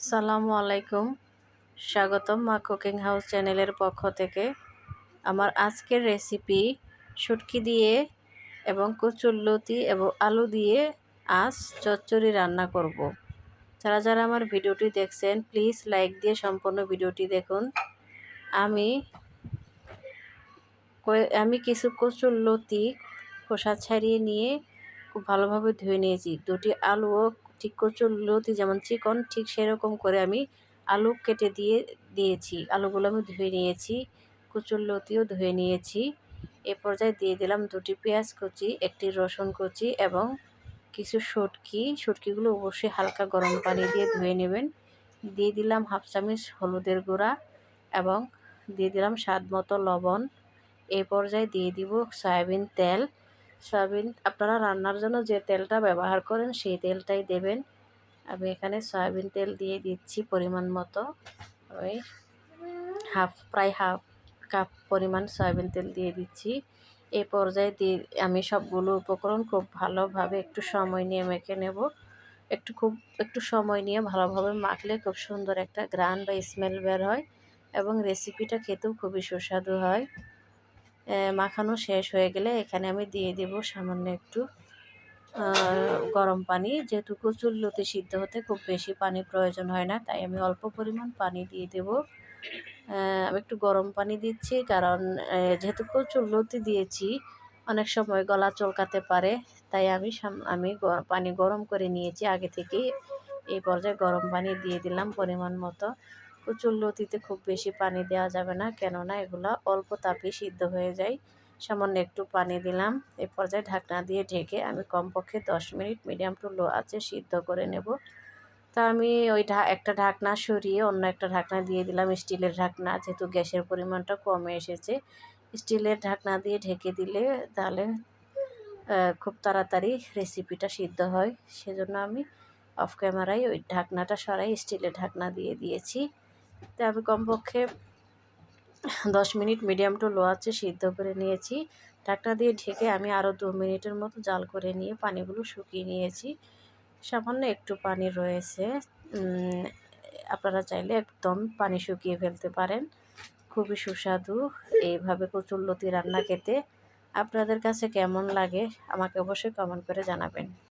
আসসালামু আলাইকুম। স্বাগতম মা কুকিং হাউস চ্যানেলের পক্ষ থেকে। আমার আজকের রেসিপি শুটকি দিয়ে এবং কচুরলতি এবং আলু দিয়ে আজ চচ্চড়ি রান্না করব। যারা যারা আমার ভিডিওটি দেখছেন, প্লিজ লাইক দিয়ে সম্পূর্ণ ভিডিওটি দেখুন। আমি আমি কিছু কচুরলতি খোসা ছাড়িয়ে নিয়ে খুব ভালোভাবে ধুয়ে নিয়েছি। দুটি আলুও ঠিক কচুরলতি যেমন চিকন, ঠিক সেরকম করে আমি আলু কেটে দিয়ে দিয়েছি। আলুগুলো আমি ধুয়ে নিয়েছি কচুরলতিও ধুয়ে নিয়েছি। এ পর্যায়ে দিয়ে দিলাম দুটি পেঁয়াজ কুচি, একটি রসুন কুচি এবং কিছু শুটকি। শুটকিগুলো অবশ্যই হালকা গরম পানি দিয়ে ধুয়ে নেবেন। দিয়ে দিলাম হাফ চামচ হলুদের গুঁড়া এবং দিয়ে দিলাম স্বাদ মতো লবণ। এ পর্যায়ে দিয়ে দিব সয়াবিন তেল। সয়াবিন আপনারা রান্নার জন্য যে তেলটা ব্যবহার করেন সেই তেলটাই দেবেন। আমি এখানে সয়াবিন তেল দিয়ে দিচ্ছি পরিমাণ মতো। ওই হাফ, প্রায় হাফ কাপ পরিমাণ সয়াবিন তেল দিয়ে দিচ্ছি। এই পর্যায়ে দিয়ে আমি সবগুলো উপকরণ খুব ভালোভাবে একটু সময় নিয়ে মেখে নেব। একটু খুব, একটু সময় নিয়ে ভালোভাবে মাখলে খুব সুন্দর একটা গ্রান বা স্মেল বের হয় এবং রেসিপিটা খেতেও খুবই সুস্বাদু হয়। মাখানো শেষ হয়ে গেলে এখানে আমি দিয়ে দেব সামান্য একটু গরম পানি। যেহেতু কচুর লতি সিদ্ধ হতে খুব বেশি পানি প্রয়োজন হয় না, তাই আমি অল্প পরিমাণ পানি দিয়ে দেব। আমি একটু গরম পানি দিচ্ছি, কারণ যেহেতু কচুর লতি দিয়েছি, অনেক সময় গলা চলকাতে পারে, তাই আমি আমি পানি গরম করে নিয়েছি। আগে থেকেই এই পর্যায়ে গরম পানি দিয়ে দিলাম পরিমাণ মতো। কচুর লতিতে খুব বেশি পানি দেওয়া যাবে না। কেননা এগুলো অল্প তাপে সিদ্ধ হয়ে যায়। সামান্য একটু পানি দিলাম। এ পর্যায়ে ঢাকনা দিয়ে ঢেকে আমি কমপক্ষে দশ মিনিট মিডিয়াম টু লো আছে সিদ্ধ করে নেব। তা আমি ওই একটা ঢাকনা সরিয়ে অন্য একটা ঢাকনা দিয়ে দিলাম। স্টিলের ঢাকনা, যেহেতু গ্যাসের পরিমাণটা কমে এসেছে। স্টিলের ঢাকনা দিয়ে ঢেকে দিলে তাহলে খুব তাড়াতাড়ি রেসিপিটা সিদ্ধ হয়। সেজন্য আমি অফ ক্যামেরায় ওই ঢাকনাটা সরাই স্টিলের ঢাকনা দিয়ে দিয়েছি। তো আমি কমপক্ষে দশ মিনিট মিডিয়াম টু লো আছে সিদ্ধ করে নিয়েছি। ঢাকনা দিয়ে ঢেকে আমি আরও দু মিনিটের মতো জাল করে নিয়ে পানিগুলো শুকিয়ে নিয়েছি। সামান্য একটু পানি রয়েছে। আপনারা চাইলে একদম পানি শুকিয়ে ফেলতে পারেন। খুবই সুস্বাদু এইভাবে কচুরলতি রান্না খেতে। আপনাদের কাছে কেমন লাগে আমাকে অবশ্যই কমেন্ট করে জানাবেন।